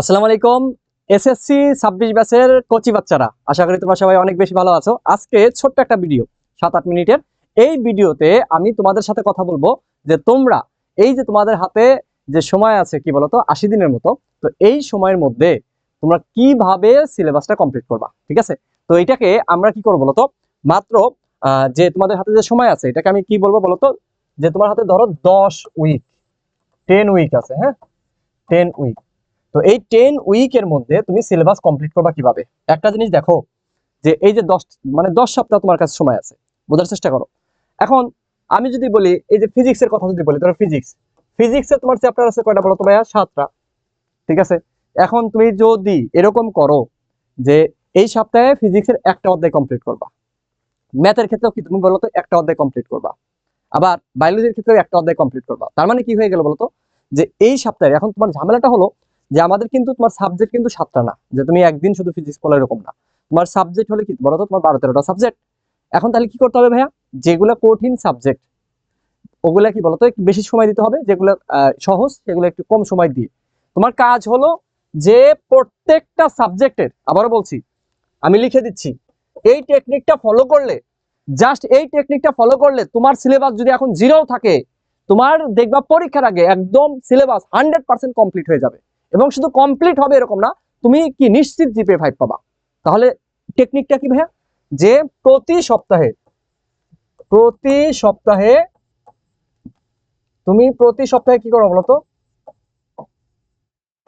আসসালামু আলাইকুম। এসএসসি ছাব্বিশ ব্যাচের কচি বাচ্চারা, আশা করি তোমরা সবাই অনেক বেশি ভালো আছো। আজকে ছোট্ট একটা ভিডিও, সাত আট মিনিটের। এই ভিডিওতে আমি তোমাদের সাথে কথা বলব যে তোমরা, এই যে তোমাদের হাতে যে সময় আছে, কি বলতো, আশি দিনের মতো, তো এই সময়ের মধ্যে তোমরা কীভাবে সিলেবাসটা কমপ্লিট করবা, ঠিক আছে? তো এটাকে আমরা কি করব বলতো, মাত্র যে তোমাদের হাতে যে সময় আছে, এটাকে আমি কি বলব বলতো, যে তোমার হাতে ধরো দশ উইক টেন উইক আছে হ্যাঁ? টেন উইক তো এই টেন উইকের মধ্যে তুমি সিলেবাস কমপ্লিট করবা কীভাবে? একটা জিনিস দেখো, যে এই যে দশ মানে দশ সপ্তাহ তোমার কাছে সময় আছে, বোঝার চেষ্টা করো। এখন আমি যদি বলি, এই যে ফিজিক্সের কথা যদি বলি, ধরো ফিজিক্স ফিজিক্সের তোমার চ্যাপ্টার আছে কয়টা বলো তো সাতটা। ঠিক আছে? এখন তুমি যদি এরকম করো, যে এই সপ্তাহে ফিজিক্সের একটা অধ্যায় কমপ্লিট করবা। ম্যাথের ক্ষেত্রেও কি তুমি বলো তো একটা অধ্যায় কমপ্লিট করবা। আবার বায়োলজির ক্ষেত্রেও একটা অধ্যায় কমপ্লিট করবা। তার মানে কি হয়ে গেল বলতো যে এই সপ্তাহে, এখন তোমার ঝামেলাটা হলো যে আমাদের কিন্তু তোমার সাবজেক্ট কিন্তু সাতটা না, যে তুমি একদিন শুধু ফিজিক্স পড়ো এরকম না। তোমার সাবজেক্ট হলে কি, বলো তো তোমার বারো তেরোটা সাবজেক্ট এখন তাহলে কি করতে হবে ভাইয়া? যেগুলো কঠিন সাবজেক্ট ওগুলা কি বলতো বেশি সময় দিতে হবে, যেগুলো সহজ, সেগুলো একটু কম সময় দিয়ে। তোমার কাজ হলো যে প্রত্যেকটা সাবজেক্টের আবারও বলছি, আমি লিখে দিচ্ছি, এই টেকনিকটা ফলো করলে জাস্ট এই টেকনিকটা ফলো করলে তোমার সিলেবাস যদি এখন জিরো থাকে, তোমার দেখবা পরীক্ষার আগে একদম সিলেবাস হান্ড্রেড পার্সেন্ট কমপ্লিট হয়ে যাবে। এবং শুধু কমপ্লিট হবে এরকম না, তুমি কি নিশ্চিত জিপে ফাইভ পাবা? তাহলে টেকনিকটা কি ভাইয়া? যে প্রতি সপ্তাহে প্রতি সপ্তাহে, তুমি প্রতি সপ্তাহে কি করো বলতো?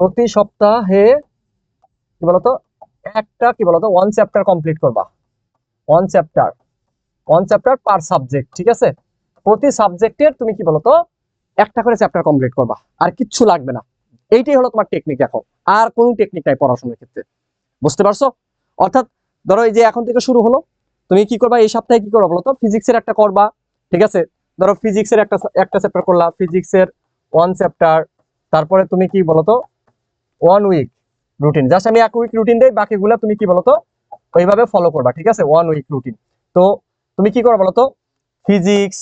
প্রতি সপ্তাহে কি বলতো? একটা কি বলতো? ওয়ান চ্যাপ্টার কমপ্লিট করবা। One chapter one chapter per subject ঠিক আছে? প্রতি সাবজেক্টের তুমি কি বলতো? একটা করে চ্যাপ্টার কমপ্লিট করবা। আর কিচ্ছু লাগবে না। এইটাই হলো তোমার টেকনিক এখন আর কোনো টেকনিক নাই পড়াশোনার ক্ষেত্রে। বুঝতে পারছ? অর্থাৎ ধরো এই যে এখন থেকে শুরু হলো, তুমি কি করবা? এই সপ্তাহে কি করবা বলতো ফিজিক্সের একটা করবা, ঠিক আছে? ধরো ফিজিক্সের একটা একটা চ্যাপ্টার করলা ফিজিক্সের ওয়ান চ্যাপ্টার তারপরে তুমি কি বলতো ওয়ান উইক রুটিন জাস্ট আমি এক উইক রুটিন দেই, বাকিগুলো তুমি কি বলতো ওইভাবে ফলো করবা, ঠিক আছে? ওয়ান উইক রুটিন তো তুমি কি করবা বলতো ফিজিক্স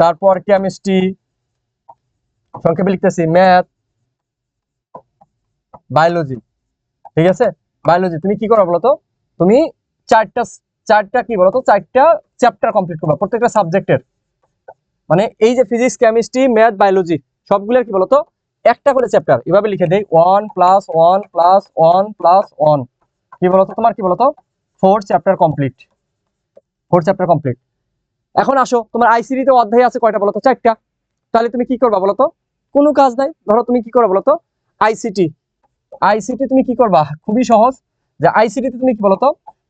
তারপর কেমিস্ট্রি সংক্ষেপে লিখতেছি ম্যাথ বায়োলজি ঠিক আছে? বায়োলজি তুমি কি করো বলতো? তুমি চারটা চারটা কি বলতো? চারটা চ্যাপ্টার কমপ্লিট করবা প্রত্যেকটা সাবজেক্টের মানে এই যে ফিজিক্স কেমিস্ট্রি ম্যাথ বায়োলজি সবগুলোর কি বলতো? একটা করে চ্যাপ্টার এভাবে লিখে দেই। One plus one plus one plus one কি বলতো? তোমার কি বলতো? Four chapter complete four chapter complete এখন আসো, তোমার আইসিডিতে অধ্যায় আছে কয়টা বলতো? চারটা। তাহলে তুমি কি করবা বলতো? কোনো কাজ নাই। ধরো তুমি কি করবা বলতো? আইসিটি আইসিটি তুমি কি করবা? খুবই সহজ। যে আইসিটিতে তুমি কি বলতো?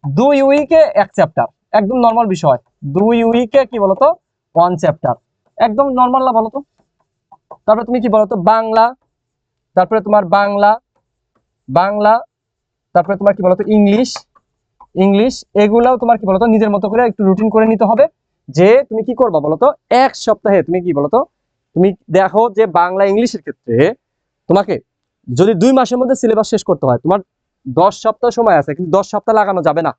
দুই উইকে এক চ্যাপ্টার। একদম নর্মাল বিষয়। দুই উইকে কি বলতো? One chapter. একদম নর্মাল না বলতো? তারপরে তুমি কি বলতো? বাংলা। তারপরে তোমার বাংলা। বাংলা। তারপরে তোমার কি বলতো? ইংলিশ। ইংলিশ। এগুলাও তোমার কি বলতো? নিজের মতো করে একটু রুটিন করে নিতে হবে। যে তুমি কি করবা বলতো? এক সপ্তাহে তুমি কি বলতো? তুমি দেখো যে বাংলা ইংলিশের ক্ষেত্রে তোমাকে যদি দুই মাসের মধ্যে সিলেবাস শেষ করতে হয়, তোমার দশ সপ্তাহ সময় আছে, কিন্তু দশ সপ্তাহ লাগানো যাবে না।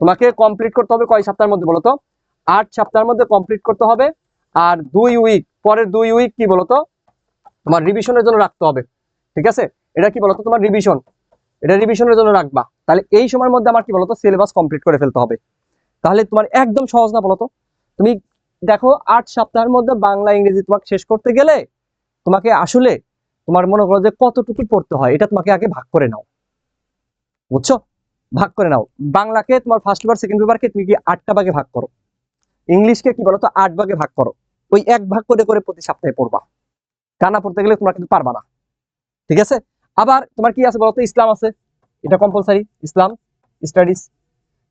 তোমাকে কমপ্লিট করতে হবে কয় সপ্তাহের মধ্যে বলতো? আট সপ্তাহের মধ্যে কমপ্লিট করতে হবে, আর দুই উইক পরের দুই উইক কি বলতো? তোমার রিভিশনের জন্য রাখতে হবে, ঠিক আছে? এটা কি বলতো? তোমার রিভিশন এটা রিভিশনের জন্য রাখবা। তাহলে এই সময়ের মধ্যে আমার কি বলতো? সিলেবাস কমপ্লিট করে ফেলতে হবে। তাহলে তোমার একদম সহজ না বলতো? তুমি দেখো, আট সপ্তাহের মধ্যে বাংলা, ইংরেজি তোমাকে শেষ করতে গেলে তোমাকে আসলে তোমার মনে করো যে কতটুকু পড়তে হয়, এটা তোমাকে আগে ভাগ করে নাও। বুঝছ? ভাগ করে নাও। বাংলাকে তোমার ফার্স্ট পেপার সেকেন্ড পেপারকে তুমি কি আটটা ভাগে ভাগ করো? ইংলিশকে কি বলতো? আট ভাগে ভাগ করো। ওই এক ভাগ করে করে প্রতি সপ্তাহে পড়বা। কানা পড়তে গেলে তোমরা কিন্তু পারবা না। ঠিক আছে? আবার তোমার কি আছে বলতো? ইসলাম আছে। এটা কম্পালসারি ইসলাম স্টাডিজ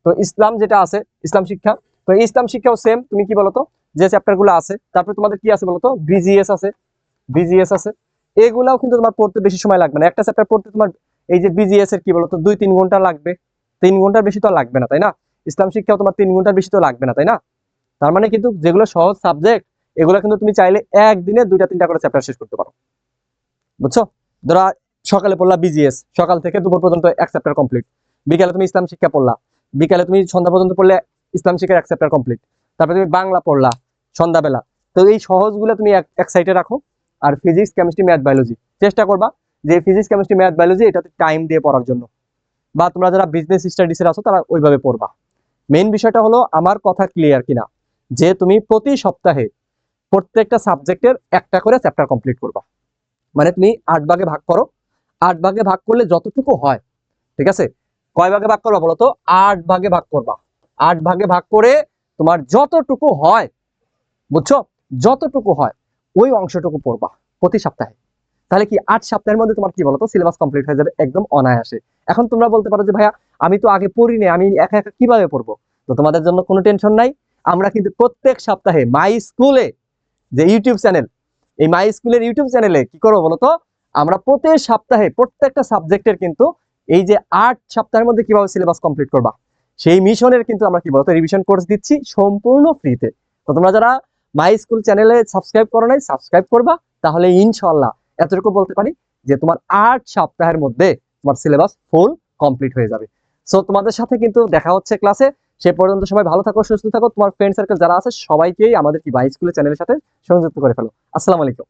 তো ইসলাম যেটা আছে, ইসলাম শিক্ষা। তো ইসলাম শিক্ষাও সেম তুমি কি বলতো? যে চ্যাপ্টারগুলো আছে, তারপরে তোমাদের কি আছে বলতো? বিজিএস আছে। বিজিএস আছে। এগুলাও কিন্তু তোমার পড়তে বেশি সময় লাগবে না। একটা চ্যাপ্টার পড়তে তোমার এই যে বিজিএস এর কি বলতো, দুই তিন ঘণ্টা লাগবে। তিন ঘণ্টার বেশি তো লাগবে না, তাই না? ইসলাম শিক্ষাও তোমার তিন ঘণ্টার বেশি তো লাগবে না, তাই না? তার মানে কিন্তু যেগুলো সহজ সাবজেক্ট এগুলো কিন্তু তুমি চাইলে একদিনে দুইটা, তিনটা করে চ্যাপ্টার শেষ করতে পারো। বুঝছ? ধরো, সকালে পড়লা বিজিএস সকাল থেকে দুপুর পর্যন্ত এক চ্যাপ্টার কমপ্লিট বিকালে তুমি ইসলাম শিক্ষা পড়লা। বিকালে তুমি সন্ধ্যা পর্যন্ত পড়লে ইসলাম শিক্ষার এক চ্যাপ্টার কমপ্লিট তারপরে তুমি বাংলা পড়লা সন্ধ্যাবেলা। তো এই সহজগুলো তুমি এক সাইডে রাখো। আর ফিজিক্স কেমিস্ট্রি ম্যাথ বায়োলজি চেষ্টা করবা যে ফিজিক্স কেমিস্ট্রি ম্যাথ বায়োলজি এটাতে টাইম দিয়ে পড়ার জন্য। বা তোমরা যারা বিজনেস স্টাডিসের আছো, তারা ওইভাবে পড়বা। মেইন বিষয়টা হলো, আমার কথা ক্লিয়ার কিনা? যে তুমি প্রতি সপ্তাহে প্রত্যেকটা সাবজেক্টের একটা করে চ্যাপ্টার কমপ্লিট করবা। মানে তুমি আট ভাগে ভাগ করো। আট ভাগে ভাগ করলে যতটুকু হয়, ঠিক আছে? কয় ভাগে ভাগ করবা বলো তো আট ভাগে ভাগ করবা। আট ভাগে ভাগ করে তোমার যতটুকু হয়, বুঝছ? যতটুকু হয় ওই অংশটুকু পড়বা প্রতি সপ্তাহে। তাহলে কি আট সপ্তাহের মধ্যে তোমার কি বলতো? সিলেবাস কমপ্লিট হয়ে যাবে একদম অনায়াসে। এখন তোমরা বলতে পারো যে, ভাইয়া, আমি তো আগে পড়িনি, আমি একা একা কীভাবে পড়ব? তো তোমাদের জন্য কোনো টেনশন নাই। আমরা কিন্তু প্রত্যেক সপ্তাহে মাই স্কুলে যে ইউটিউব চ্যানেল এই মাই স্কুলের ইউটিউব চ্যানেলে কি করব বলতো? আমরা প্রতি সপ্তাহে প্রত্যেকটা সাবজেক্টের কিন্তু এই যে আট সপ্তাহের মধ্যে কীভাবে সিলেবাস কমপ্লিট করবা? সেই মিশনের কিন্তু আমরা কি বলতো? রিভিশন কোর্স দিচ্ছি সম্পূর্ণ ফ্রিতে তো তোমরা যারা মাই স্কুল চ্যানেলে সাবস্ক্রাইব করো নাই সাবস্ক্রাইব করবা, তাহলে ইনশাল্লাহ এতটুকু বলতে পারি যে তোমার আট সপ্তাহের মধ্যে তোমার সিলেবাস ফুল কমপ্লিট হয়ে যাবে। সো তোমাদের সাথে কিন্তু দেখা হচ্ছে ক্লাসে সে পর্যন্ত সবাই ভালো থাকো, সুস্থ থাকো। তোমার ফ্রেন্ড সার্কেল যারা আছে, সবাইকেই আমাদের কি বাই স্কুলের চ্যানেলের সাথে সংযুক্ত করে ফেলো। আসসালামু আলাইকুম।